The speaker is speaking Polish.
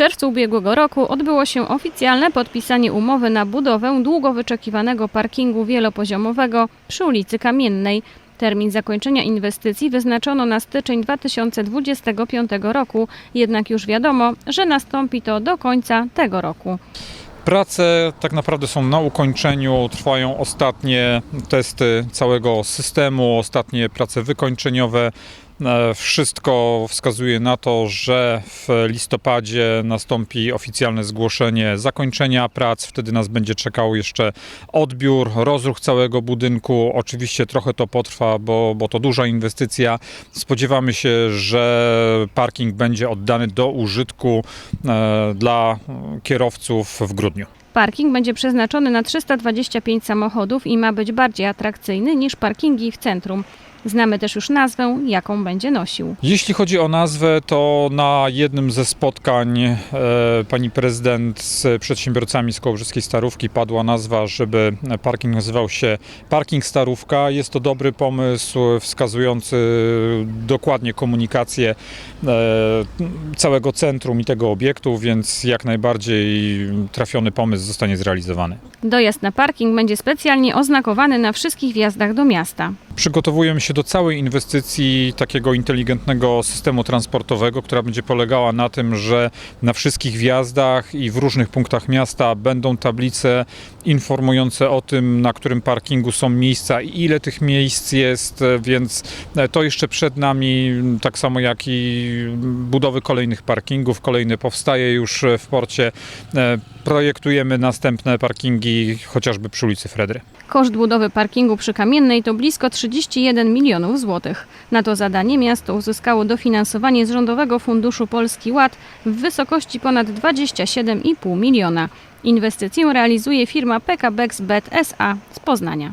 czerwcu ubiegłego roku odbyło się oficjalne podpisanie umowy na budowę długo wyczekiwanego parkingu wielopoziomowego przy ulicy Kamiennej. Termin zakończenia inwestycji wyznaczono na styczeń 2025 roku, jednak już wiadomo, że nastąpi to do końca tego roku. Prace tak naprawdę są na ukończeniu, trwają ostatnie testy całego systemu, ostatnie prace wykończeniowe. E, Wszystko wskazuje na to, że w listopadzie nastąpi oficjalne zgłoszenie zakończenia prac. Wtedy nas będzie czekał jeszcze odbiór, rozruch całego budynku. Oczywiście trochę to potrwa, bo, bo to duża inwestycja. Spodziewamy się, że parking będzie oddany do użytku e, dla kierowców w grudniu. Parking będzie przeznaczony na 325 samochodów i ma być bardziej atrakcyjny niż parkingi w centrum. Znamy też już nazwę, jaką będzie nosił. Jeśli chodzi o nazwę, to na jednym ze spotkań e, pani prezydent z przedsiębiorcami z Kołobrzyskiej Starówki padła nazwa, żeby parking nazywał się Parking Starówka. Jest to dobry pomysł wskazujący dokładnie komunikację e, całego centrum i tego obiektu, więc jak najbardziej trafiony pomysł zostanie zrealizowany. Dojazd na parking będzie specjalnie oznakowany na wszystkich wjazdach do miasta. Przygotowujemy się do całej inwestycji takiego inteligentnego systemu transportowego, która będzie polegała na tym, że na wszystkich wjazdach i w różnych punktach miasta będą tablice informujące o tym, na którym parkingu są miejsca i ile tych miejsc jest, więc to jeszcze przed nami, tak samo jak i budowy kolejnych parkingów. Kolejny powstaje już w porcie. Projektujemy następne parkingi chociażby przy ulicy Fredry. Koszt budowy parkingu przy Kamiennej to blisko 31 milionów złotych. Na to zadanie miasto uzyskało dofinansowanie z Rządowego Funduszu Polski Ład w wysokości ponad 27,5 miliona. Inwestycję realizuje firma PKBX Bet SA z Poznania.